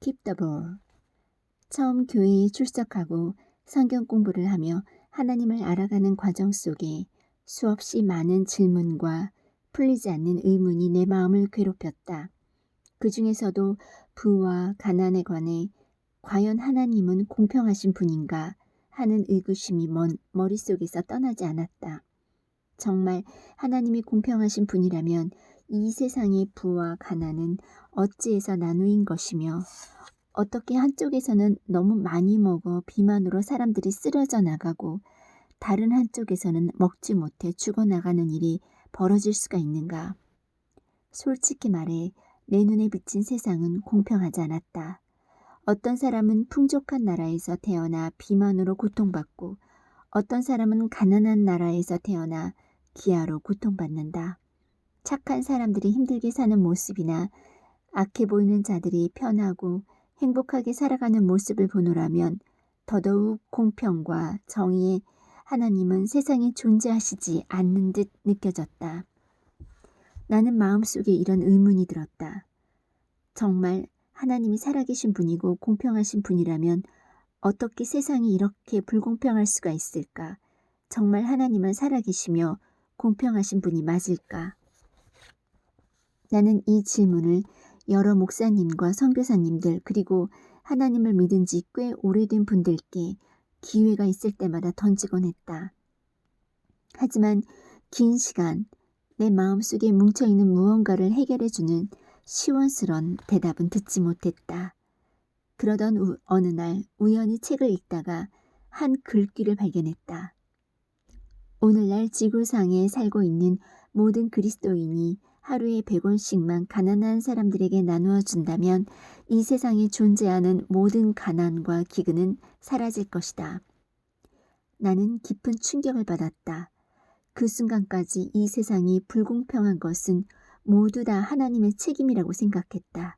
Keep the ball. 처음 교회에 출석하고 성경 공부를 하며 하나님을 알아가는 과정 속에 수없이 많은 질문과 풀리지 않는 의문이 내 마음을 괴롭혔다. 그 중에서도 부와 가난에 관해 과연 하나님은 공평하신 분인가 하는 의구심이 먼 머릿속에서 떠나지 않았다. 정말 하나님이 공평하신 분이라면 이 세상의 부와 가난은 어찌해서 나누인 것이며 어떻게 한쪽에서는 너무 많이 먹어 비만으로 사람들이 쓰러져 나가고 다른 한쪽에서는 먹지 못해 죽어나가는 일이 벌어질 수가 있는가. 솔직히 말해 내 눈에 비친 세상은 공평하지 않았다. 어떤 사람은 풍족한 나라에서 태어나 비만으로 고통받고 어떤 사람은 가난한 나라에서 태어나 기아로 고통받는다. 착한 사람들이 힘들게 사는 모습이나 악해 보이는 자들이 편하고 행복하게 살아가는 모습을 보노라면 더더욱 공평과 정의의 하나님은 세상에 존재하시지 않는 듯 느껴졌다. 나는 마음속에 이런 의문이 들었다. 정말 하나님이 살아계신 분이고 공평하신 분이라면 어떻게 세상이 이렇게 불공평할 수가 있을까? 정말 하나님은 살아계시며 공평하신 분이 맞을까? 나는 이 질문을 여러 목사님과 선교사님들 그리고 하나님을 믿은 지 꽤 오래된 분들께 기회가 있을 때마다 던지곤 했다. 하지만 긴 시간 내 마음속에 뭉쳐있는 무언가를 해결해주는 시원스런 대답은 듣지 못했다. 그러던 우, 어느 날 우연히 책을 읽다가 한 글귀를 발견했다. 오늘날 지구상에 살고 있는 모든 그리스도인이 하루에 100원씩만 가난한 사람들에게 나누어 준다면 이 세상에 존재하는 모든 가난과 기근은 사라질 것이다. 나는 깊은 충격을 받았다. 그 순간까지 이 세상이 불공평한 것은 모두 다 하나님의 책임이라고 생각했다.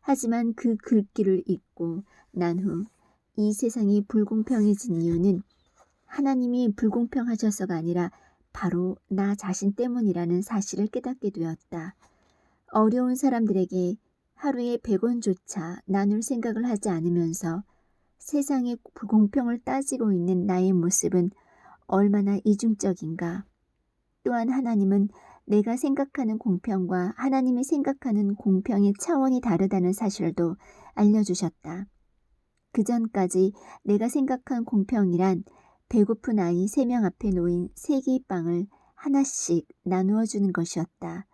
하지만 그 글귀를 읽고 난 후 이 세상이 불공평해진 이유는 하나님이 불공평하셔서가 아니라 바로 나 자신 때문이라는 사실을 깨닫게 되었다. 어려운 사람들에게 하루에 100원조차 나눌 생각을 하지 않으면서 세상의 불공평을 따지고 있는 나의 모습은 얼마나 이중적인가. 또한 하나님은 내가 생각하는 공평과 하나님이 생각하는 공평의 차원이 다르다는 사실도 알려주셨다. 그 전까지 내가 생각한 공평이란 배고픈 아이 세 명 앞에 놓인 세 개의 빵을 하나씩 나누어 주는 것이었다.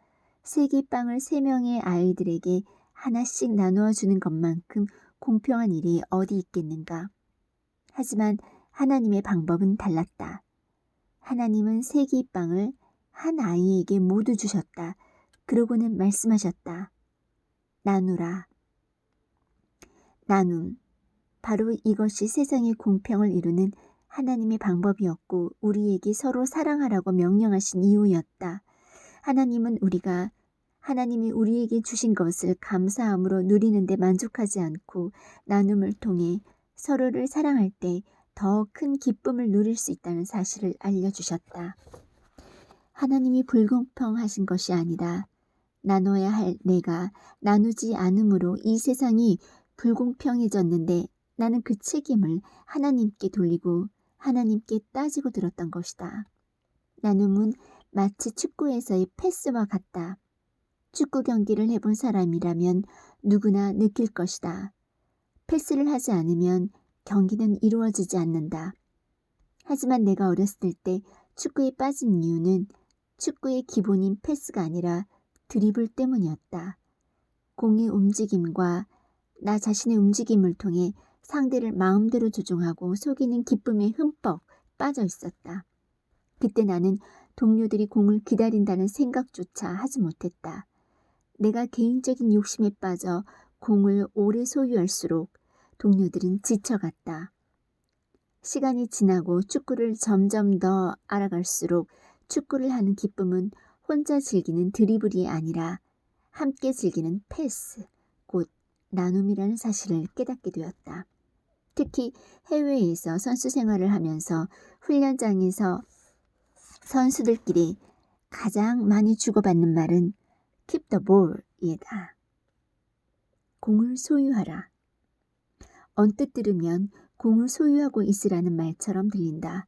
세 개의 빵을 세 명의 아이들에게 하나씩 나누어 주는 것만큼 공평한 일이 어디 있겠는가. 하지만 하나님의 방법은 달랐다. 하나님은 세 개의 빵을 한 아이에게 모두 주셨다. 그러고는 말씀하셨다. 나누라. 나눔. 바로 이것이 세상의 공평을 이루는 하나님의 방법이었고 우리에게 서로 사랑하라고 명령하신 이유였다. 하나님은 우리가 하나님이 우리에게 주신 것을 감사함으로 누리는데 만족하지 않고 나눔을 통해 서로를 사랑할 때 더 큰 기쁨을 누릴 수 있다는 사실을 알려주셨다. 하나님이 불공평하신 것이 아니라 나눠야 할 내가 나누지 않으므로 이 세상이 불공평해졌는데 나는 그 책임을 하나님께 돌리고 하나님께 따지고 들었던 것이다. 나눔은 마치 축구에서의 패스와 같다. 축구 경기를 해본 사람이라면 누구나 느낄 것이다. 패스를 하지 않으면 경기는 이루어지지 않는다. 하지만 내가 어렸을 때 축구에 빠진 이유는 축구의 기본인 패스가 아니라 드리블 때문이었다. 공의 움직임과 나 자신의 움직임을 통해 상대를 마음대로 조종하고 속이는 기쁨에 흠뻑 빠져 있었다. 그때 나는 동료들이 공을 기다린다는 생각조차 하지 못했다. 내가 개인적인 욕심에 빠져 공을 오래 소유할수록 동료들은 지쳐갔다. 시간이 지나고 축구를 점점 더 알아갈수록 축구를 하는 기쁨은 혼자 즐기는 드리블이 아니라 함께 즐기는 패스, 곧 나눔이라는 사실을 깨닫게 되었다. 특히 해외에서 선수 생활을 하면서 훈련장에서 선수들끼리 가장 많이 주고받는 말은 keep the ball이다. 공을 소유하라. 언뜻 들으면 공을 소유하고 있으라는 말처럼 들린다.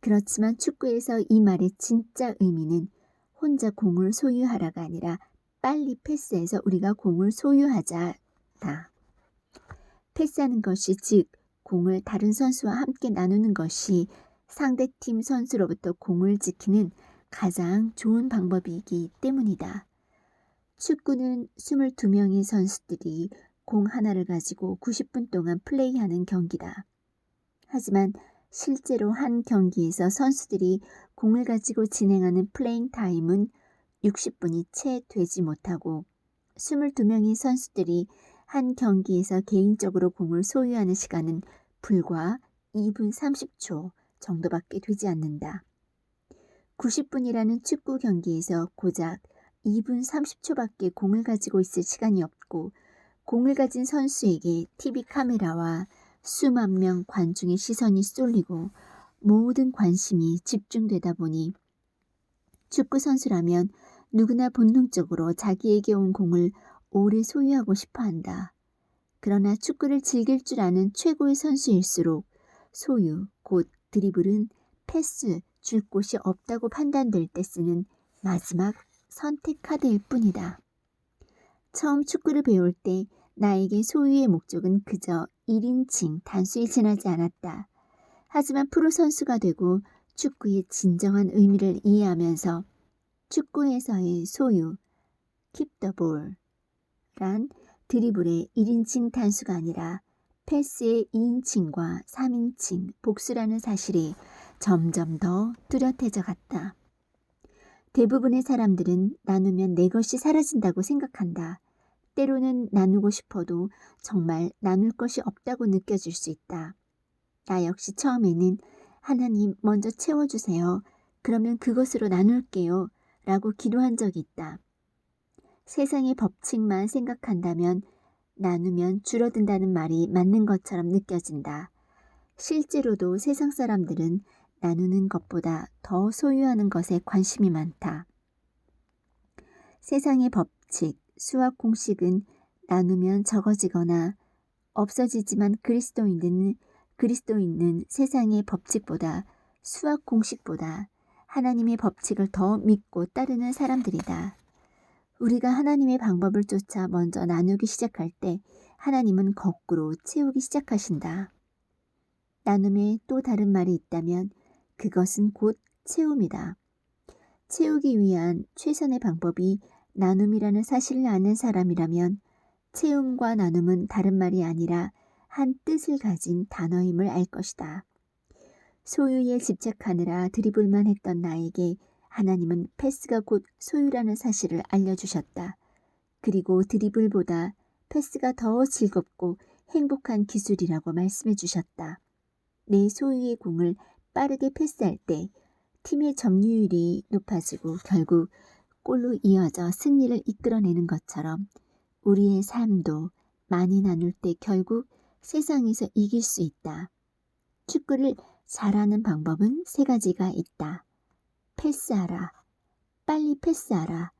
그렇지만 축구에서 이 말의 진짜 의미는 혼자 공을 소유하라가 아니라 빨리 패스해서 우리가 공을 소유하자다. 패스하는 것이 즉 공을 다른 선수와 함께 나누는 것이 상대팀 선수로부터 공을 지키는 가장 좋은 방법이기 때문이다. 축구는 22명의 선수들이 공 하나를 가지고 90분 동안 플레이하는 경기다. 하지만 실제로 한 경기에서 선수들이 공을 가지고 진행하는 플레잉 타임은 60분이 채 되지 못하고 22명의 선수들이 한 경기에서 개인적으로 공을 소유하는 시간은 불과 2분 30초 정도밖에 되지 않는다. 90분이라는 축구 경기에서 고작 2분 30초밖에 공을 가지고 있을 시간이 없고 공을 가진 선수에게 TV 카메라와 수만 명 관중의 시선이 쏠리고 모든 관심이 집중되다 보니 축구 선수라면 누구나 본능적으로 자기에게 온 공을 오래 소유하고 싶어 한다. 그러나 축구를 즐길 줄 아는 최고의 선수일수록 소유, 곧 드리블은 패스, 줄 곳이 없다고 판단될 때 쓰는 마지막 선택 카드일 뿐이다. 처음 축구를 배울 때 나에게 소유의 목적은 그저 1인칭 단수에 지나지 않았다. 하지만 프로 선수가 되고 축구의 진정한 의미를 이해하면서 축구에서의 소유, ball 란 드리블의 1인칭 단수가 아니라 패스의 2인칭과 3인칭 복수라는 사실이 점점 더 뚜렷해져 갔다. 대부분의 사람들은 나누면 내 것이 사라진다고 생각한다. 때로는 나누고 싶어도 정말 나눌 것이 없다고 느껴질 수 있다. 나 역시 처음에는 하나님 먼저 채워주세요. 그러면 그것으로 나눌게요. 라고 기도한 적이 있다. 세상의 법칙만 생각한다면 나누면 줄어든다는 말이 맞는 것처럼 느껴진다. 실제로도 세상 사람들은 나누는 것보다 더 소유하는 것에 관심이 많다. 세상의 법칙, 수학 공식은 나누면 적어지거나 없어지지만 그리스도인은 그리스도인은 세상의 법칙보다 수학 공식보다 하나님의 법칙을 더 믿고 따르는 사람들이다. 우리가 하나님의 방법을 쫓아 먼저 나누기 시작할 때 하나님은 거꾸로 채우기 시작하신다. 나눔에 또 다른 말이 있다면 그것은 곧 채움이다. 채우기 위한 최선의 방법이 나눔이라는 사실을 아는 사람이라면 채움과 나눔은 다른 말이 아니라 한 뜻을 가진 단어임을 알 것이다. 소유에 집착하느라 드리블만 했던 나에게 하나님은 패스가 곧 소유라는 사실을 알려주셨다. 그리고 드리블보다 패스가 더 즐겁고 행복한 기술이라고 말씀해 주셨다. 내 소유의 공을 빠르게 패스할 때 팀의 점유율이 높아지고 결국 골로 이어져 승리를 이끌어내는 것처럼 우리의 삶도 많이 나눌 때 결국 세상에서 이길 수 있다. 축구를 잘하는 방법은 세 가지가 있다. 패스하라. 빨리 패스하라.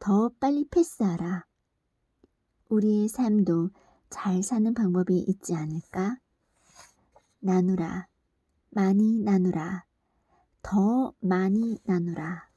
더 빨리 패스하라. 우리의 삶도 잘 사는 방법이 있지 않을까? 나누라. 많이 나누라. 더 많이 나누라.